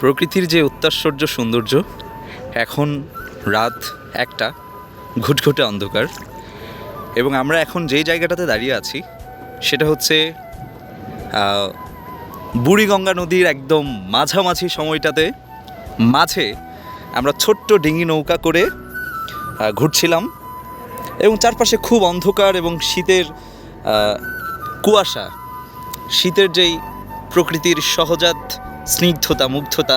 প্রকৃতির যে অত্যাশ্চর্য সৌন্দর্য, এখন রাত একটা, ঘুটঘুটে অন্ধকার। এবং আমরা এখন যেই জায়গাটাতে দাঁড়িয়ে আছি, সেটা হচ্ছে বুড়িগঙ্গা নদীর একদম মাঝামাঝি সময়টাতে মাঝে আমরা ছোট্ট ডিঙি নৌকা করে ঘুরছিলাম। এবং চারপাশে খুব অন্ধকার এবং শীতের কুয়াশা, শীতের যেই প্রকৃতির সহজাত স্নিগ্ধতা মুগ্ধতা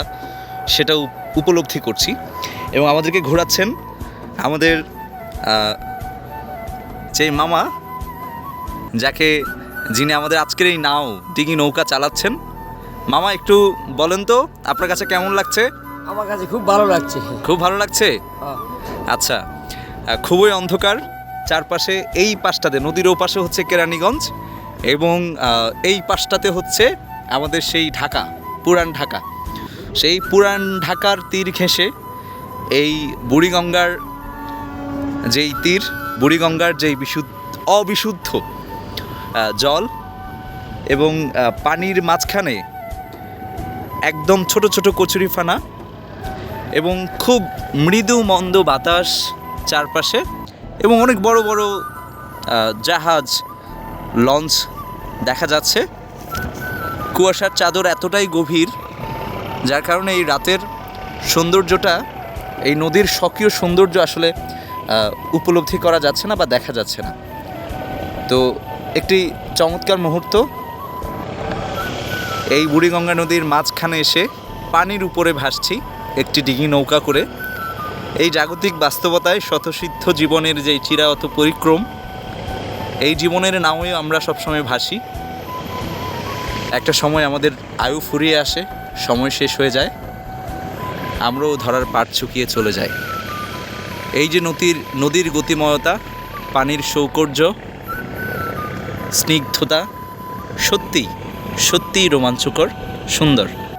সেটাও উপলব্ধি করছি এবং আমাদেরকে ঘোরাচ্ছেন আমাদের যে মামা যাকে যিনি আমাদের আজকের এই নাও ডিঙি নৌকা চালাচ্ছেন। মামা একটু বলেন তো আপনার কাছে কেমন লাগছে? আমার কাছে খুব ভালো লাগছে। খুব ভালো লাগছে? হ্যাঁ। আচ্ছা খুবই অন্ধকার চারপাশে এই পাশটাতে নদীর ওপাশে হচ্ছে কেরানীগঞ্জ এবং এই পাশটাতে হচ্ছে আমাদের সেই ঢাকা। পুরান ঢাকা। সেই পুরান ঢাকার তীর ঘেঁষে এই বুড়িগঙ্গার যেই তীর, বুড়িগঙ্গার যেই বিশুদ্ধ, অবিশুদ্ধ জল এবং পানির মাঝখানে একদম ছোট ছোট কচুরিফানা এবং খুব মৃদু মন্দ বাতাস চারপাশে এবং অনেক বড় বড় জাহাজ লঞ্চ দেখা যাচ্ছে। কুয়াশার চাদর এতটাই গভীর, যার কারণে এই রাতের সৌন্দর্যটা, এই নদীর স্বকীয় সৌন্দর্য আসলে উপলব্ধি করা যাচ্ছে না বা দেখা যাচ্ছে না। তো একটি চমৎকার মুহূর্ত। এই বুড়িগঙ্গা নদীর মাঝখানে এসে পানির উপরে ভাসছি, একটি ডিঙি নৌকা করে। এই জাগতিক বাস্তবতায় শতসিদ্ধ জীবনের যেই চিরায়ত পরিক্রম, এই জীবনের নামেও আমরা সবসময় ভাসি। একটা সময় আমাদের আয়ু ফুরিয়ে আসে, সময় শেষ হয়ে যায়, আমরাও ধরার পাট চুকিয়ে চলে যাই। এই যে নদীর নদীর গতিময়তা, পানির সৌকর্য, স্নিগ্ধতা সত্যি সত্যিই রোমাঞ্চকর, সুন্দর।